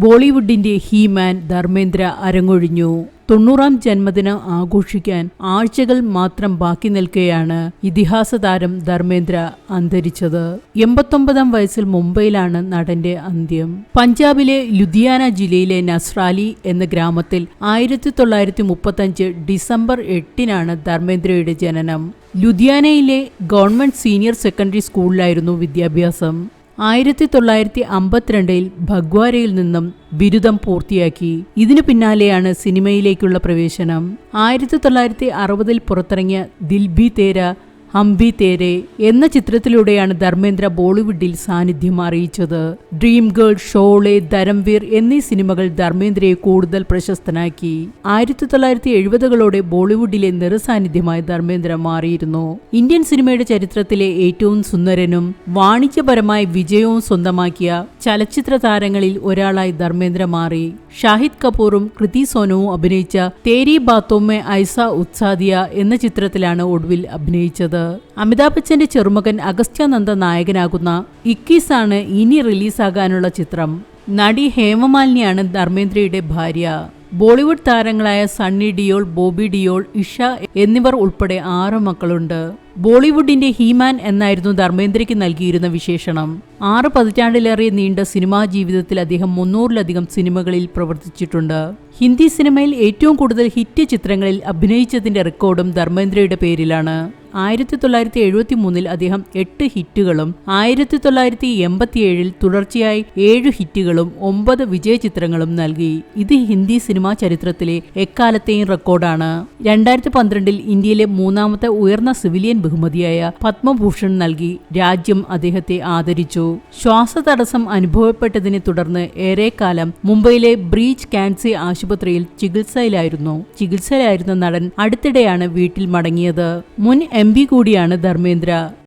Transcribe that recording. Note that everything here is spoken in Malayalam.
ബോളിവുഡിന്റെ ഹീമാൻ ധർമ്മേന്ദ്ര അരങ്ങൊഴിഞ്ഞു. തൊണ്ണൂറാം ജന്മദിനം ആഘോഷിക്കാൻ ആഴ്ചകൾ മാത്രം ബാക്കി നിൽക്കെയാണ് ഇതിഹാസ താരം ധർമ്മേന്ദ്ര അന്തരിച്ചത്. എൺപത്തൊമ്പതാം വയസ്സിൽ മുംബൈയിലാണ് നടന്റെ അന്ത്യം. പഞ്ചാബിലെ ലുധിയാന ജില്ലയിലെ നസ്രാലി എന്ന ഗ്രാമത്തിൽ ആയിരത്തി തൊള്ളായിരത്തി മുപ്പത്തഞ്ച് ഡിസംബർ എട്ടിനാണ് ധർമ്മേന്ദ്രയുടെ ജനനം. ലുധിയാനയിലെ ഗവൺമെന്റ് സീനിയർ സെക്കൻഡറി സ്കൂളിലായിരുന്നു വിദ്യാഭ്യാസം. ആയിരത്തി തൊള്ളായിരത്തി അമ്പത്തിരണ്ടിൽ ഭഗ്വാരയിൽ നിന്നും ബിരുദം പൂർത്തിയാക്കി. ഇതിനു പിന്നാലെയാണ് സിനിമയിലേക്കുള്ള പ്രവേശനം. ആയിരത്തി തൊള്ളായിരത്തി അറുപതിൽ പുറത്തിറങ്ങിയ ദിൽബി തേര ഹംബി തേരെ എന്ന ചിത്രത്തിലൂടെയാണ് ധർമ്മേന്ദ്ര ബോളിവുഡിൽ സാന്നിധ്യം അറിയിച്ചത്. ഡ്രീം ഗേൾ ഷോളെ ധരംവീർ എന്നീ സിനിമകൾ ധർമ്മേന്ദ്രയെ കൂടുതൽ പ്രശസ്തനാക്കി. ആയിരത്തി തൊള്ളായിരത്തി എഴുപതുകളോടെ ബോളിവുഡിലെ നിറസാന്നിധ്യമായി ധർമ്മേന്ദ്ര മാറിയിരുന്നു. ഇന്ത്യൻ സിനിമയുടെ ചരിത്രത്തിലെ ഏറ്റവും സുന്ദരനും വാണിജ്യപരമായ വിജയവും സ്വന്തമാക്കിയ ചലച്ചിത്ര താരങ്ങളിൽ ഒരാളായി ധർമ്മേന്ദ്ര മാറി ഷാഹിദ് കപൂറും കൃതി സോനുവും അഭിനയിച്ച തേരി ബാത്തോമെ ഐസ ഉത്സാദിയ എന്ന ചിത്രത്തിലാണ് ഒടുവിൽ അഭിനയിച്ചത്. അമിതാഭ് ബച്ചന്റെ ചെറുമകൻ അഗസ്ത്യാനന്ദ നായകനാകുന്ന ഇക്കീസ് ആണ് ഇനി റിലീസാകാനുള്ള ചിത്രം. നടി ഹേമമാലിനിയാണ് ധർമ്മേന്ദ്രയുടെ ഭാര്യ. ബോളിവുഡ് താരങ്ങളായ സണ്ണി ഡിയോൾ ബോബി ഡിയോൾ ഇഷ എന്നിവർ ഉൾപ്പെടെ ആറ് മക്കളുണ്ട്. ബോളിവുഡിന്റെ ഹീമാൻ എന്നായിരുന്നു ധർമ്മേന്ദ്രയ്ക്ക് നൽകിയിരുന്ന വിശേഷണം. ആറ് പതിറ്റാണ്ടിലേറെ നീണ്ട സിനിമാ ജീവിതത്തിൽ അദ്ദേഹം മുന്നൂറിലധികം സിനിമകളിൽ പ്രവർത്തിച്ചിട്ടുണ്ട്. ഹിന്ദി സിനിമയിൽ ഏറ്റവും കൂടുതൽ ഹിറ്റ് ചിത്രങ്ങളിൽ അഭിനയിച്ചതിന്റെ റെക്കോർഡും ധർമ്മേന്ദ്രയുടെ പേരിലാണ്. ആയിരത്തി തൊള്ളായിരത്തി എഴുപത്തി മൂന്നിൽ അദ്ദേഹം എട്ട് ഹിറ്റുകളും ആയിരത്തി തൊള്ളായിരത്തി എൺപത്തിയേഴിൽ തുടർച്ചയായി ഏഴ് ഹിറ്റുകളും ഒമ്പത് വിജയചിത്രങ്ങളും നൽകി. ഇത് ഹിന്ദി സിനിമാ ചരിത്രത്തിലെ എക്കാലത്തെയും റെക്കോർഡാണ്. രണ്ടായിരത്തി പന്ത്രണ്ടിൽ ഇന്ത്യയിലെ മൂന്നാമത്തെ ഉയർന്ന സിവിലിയൻ ബഹുമതിയായ പത്മഭൂഷൺ നൽകി. രാജ്യം അദ്ദേഹത്തെ ആദരിച്ചു. ശ്വാസതടസ്സം അനുഭവപ്പെട്ടതിനെ തുടർന്ന് ഏറെക്കാലം മുംബൈയിലെ ബ്രീച്ച് കാൻസി ആശുപത്രിയിൽ ചികിത്സയിലായിരുന്നു. ചികിത്സയിലായിരുന്ന നടൻ അടുത്തിടെയാണ് വീട്ടിൽ മടങ്ങിയത്. മുൻ എം കൂടിയാണ് ധർമ്മേന്ദ്ര.